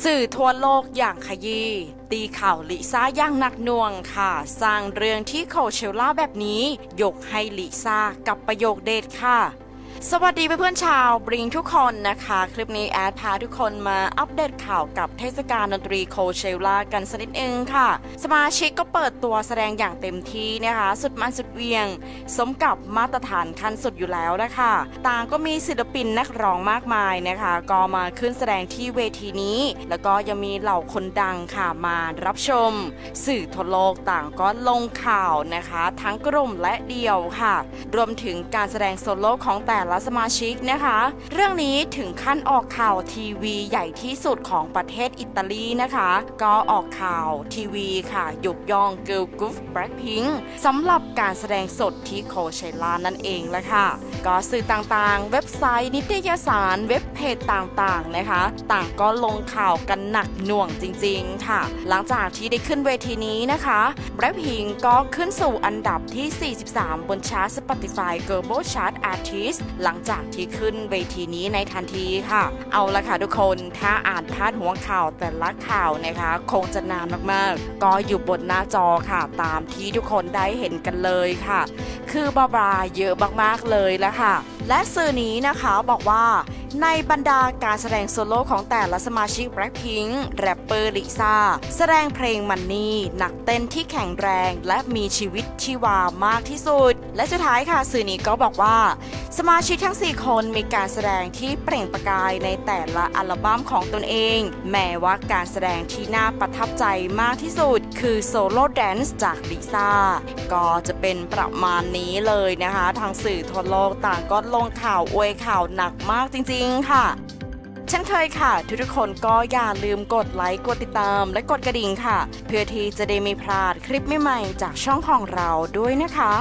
สื่อทั่วโลกอย่างขยี้ตีข่าวลิซ่าอย่างหนักหน่วงค่ะ สร้างเรื่องที่โคเชลล่าแบบนี้ ยกให้ลิซ่ากับประโยคเด็ดค่ะ สวัสดีเพื่อนๆชาวบริงทุกคนนะคะ คลิปนี้แอดพาทุกคนมาอัปเดตข่าวกับเทศกาลดนตรีโคเชลล่ากันสักนิดนึงค่ะ สมาชิกก็เปิดตัวแสดงอย่างเต็มที่นะคะ สุดมันสุดเวียง สมกับมาตรฐานขั้นสุดอยู่แล้วนะคะ ต่างก็มีศิลปินนักร้องมากมายนะคะ ก็มาขึ้นแสดงที่เวทีนี้ แล้วก็ยังมีเหล่าคนดังค่ะมารับชม สื่อทั่วโลกต่างก็ลงข่าวนะคะ ทั้งกลุ่มและเดี่ยวค่ะ รวมถึงการแสดงโซโล่ของแต่ละสมาชิกนะคะ เรื่องนี้ถึงขั้นออกข่าวทีวีใหญ่ที่สุดของประเทศอิตาลีนะคะ ก็ออกข่าวทีวีค่ะยกย่อง Girl Group Blackpink สำหรับการแสดงสดที่โคเชล่านั่นเองละค่ะ ก็สื่อต่างๆ เว็บไซต์นิตยสารเว็บเพจต่างๆนะคะ ต่างก็ลงข่าวกันหนักหน่วงจริงๆค่ะ หลังจากที่ได้ขึ้นเวทีนี้นะคะ Blackpink ก็ขึ้นสู่อันดับที่ 43 บนชาร์ต Spotify Global Chart Artist หลังจากที่ขึ้นเวทีนี้ในทันทีค่ะ เอาละค่ะทุกคนถ้าอ่านพาดหัวข่าวแต่ละข่าวนะคะ คงจะนานมากๆ ก็อยู่บนหน้าจอค่ะ ตามที่ทุกคนได้เห็นกันเลยค่ะ คือบาบาเยอะมากๆเลยแล้วค่ะ และสื่อนี้นะคะบอกว่าในบรรดาการแสดงโซโล่ของแต่ละสมาชิก Blackpink แรปเปอร์ลิซ่า แสดงเพลงมันนี่หนักเต้นที่แข็งแรงและมีชีวิตชีวามากที่สุด และสุดท้ายค่ะสื่อนี้ก็บอกว่า สมาชิกทั้ง 4 คนมีการแสดงที่เปล่งประกายในแต่ละอัลบั้มของตนเอง แม้ว่าการแสดงที่น่าประทับใจมากที่สุด คือโซโล่แดนซ์จากลิซ่า ก็จะเป็นประมาณนี้เลยนะคะ ทางสื่อทั่วโลกต่างก็ลงข่าวอวยข่าวหนักมากจริง ๆ ค่ะเช่นเคยค่ะ ทุกๆคนก็อย่าลืมกดไลค์กดติดตามและกดกระดิ่งค่ะ เพื่อที่จะได้ไม่พลาดคลิปใหม่ๆจากช่องของเราด้วยนะคะ